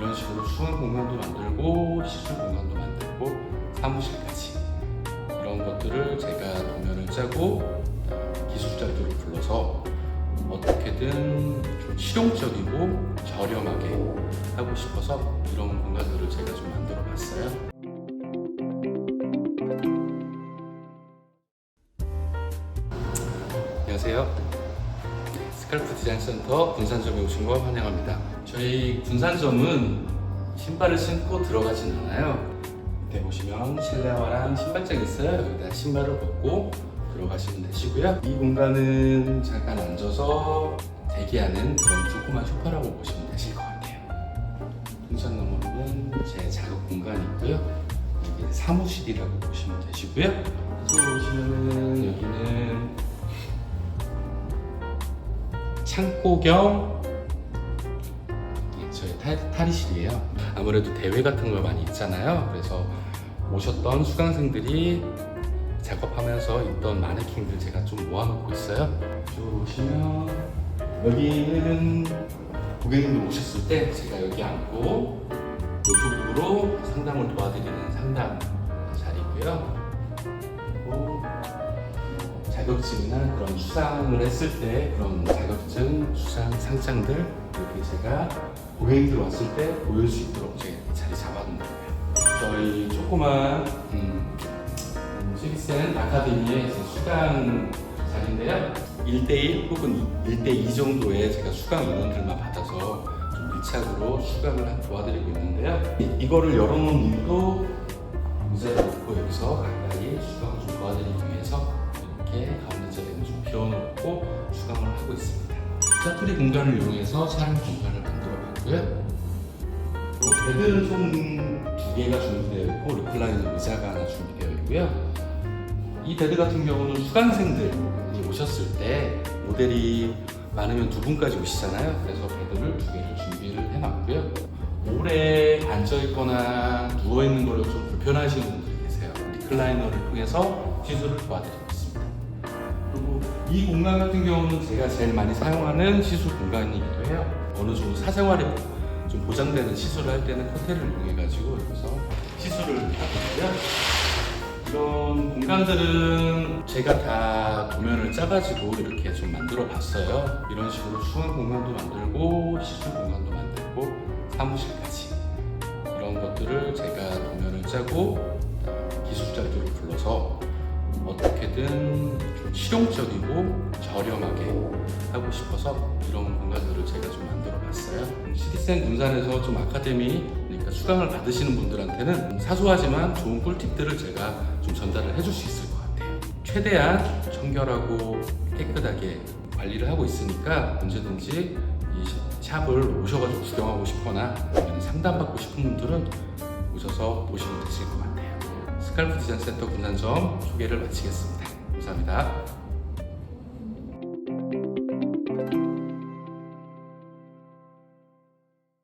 이런 식으로 수강 공간도 만들고 시술 공간도 만들고 사무실까지 이런 것들을 제가 도면을 짜고 기술자들을 불러서 어떻게든 좀 실용적이고 저렴하게 하고 싶어서 이런 공간들을 제가 좀 만들어 봤어요. 안녕하세요. 스칼프 디자인 센터 군산점에 오신 거 환영합니다. 저희 군산점은 신발을 신고 들어가진 않아요. 밑에 보시면 실내화랑 신발장이 있어요. 여기다 신발을 벗고 들어가시면 되시고요. 이 공간은 잠깐 앉아서 대기하는 그런 조그만 소파라고 보시면 되실 것 같아요. 풍선 너머는 제 작업 공간이고요. 여기 사무실이라고 보시면 되시고요. 이쪽으로 오시면은 여기는 창고 겸 예, 저희 탈, 탈의실이에요. 아무래도 대회 같은 걸 많이 있잖아요. 그래서 오셨던 수강생들이 작업하면서 있던 마네킹들 제가 좀 모아놓고 있어요. 이쪽으로 오시면 여기는 고객님들 오셨을 때 제가 여기 앉고 노트북으로 상담을 도와드리는 상담 자리고요. 자격증이나 그런 수상을 했을 때 그런 자격증, 수상 상장들 이렇게 제가 고객님들 왔을 때 보일 수 있도록 제가 자리 잡아둔 거예요. 저희 조그만 음, 시리센 아카데미의 수강 자리인데요. 1대1 혹은 1대2 정도의 제가 수강 인원들만 받아서 좀 밀착으로 수강을 한- 도와드리고 있는데요. 이- 이거를 열어놓은 이유도 의자를 놓고 여기서 가까이 수강을 좀 도와드리기 위해 비워놓고 수강을 하고 있습니다. 짜투리 공간을 이용해서 촬영 공간을 만들어 봤고요. 베드는 총두 개가 준비되어 있고 리클라이너 의자가 하나 준비되어 있고요. 이 베드 같은 경우는 수강생들이 오셨을 때 모델이 많으면 두 분까지 오시잖아요. 그래서 베드를 두 개를 준비를 해놨고요. 오래 앉아 있거나 누워 있는 걸로 좀 불편하시는 분들이 계세요. 리클라이너를 통해서 시술을 도와드리고 있습니다. 그리고 이 공간 같은 경우는 제가 제일 많이 사용하는 시술 공간이기도 해요. 어느 정도 사생활이 좀 보장되는 시술을 할 때는 커튼을 이용해 가지고 여기서 시술을 있고요. 이런 공간들은 제가 다 도면을 짜가지고 이렇게 좀 만들어 봤어요. 이런 식으로 수강 공간도 만들고 시술 공간도 만들고 사무실까지 이런 것들을 제가 도면을 짜고 기술자들을 불러서 어떻게든 좀 실용적이고 저렴하게 하고 싶어서 이런 공간들을 제가 좀 만들어 봤어요. 시티센 군산에서 좀 아카데미 그러니까 수강을 받으시는 분들한테는 사소하지만 좋은 꿀팁들을 제가 좀 전달을 해줄 수 있을 것 같아요. 최대한 청결하고 깨끗하게 관리를 하고 있으니까 언제든지 이 샵을 오셔가지고 구경하고 싶거나 상담받고 싶은 분들은 오셔서 보시면 되실 것 같아요. 스칼프 디자인 센터 군산점 소개를 마치겠습니다. 감사합니다.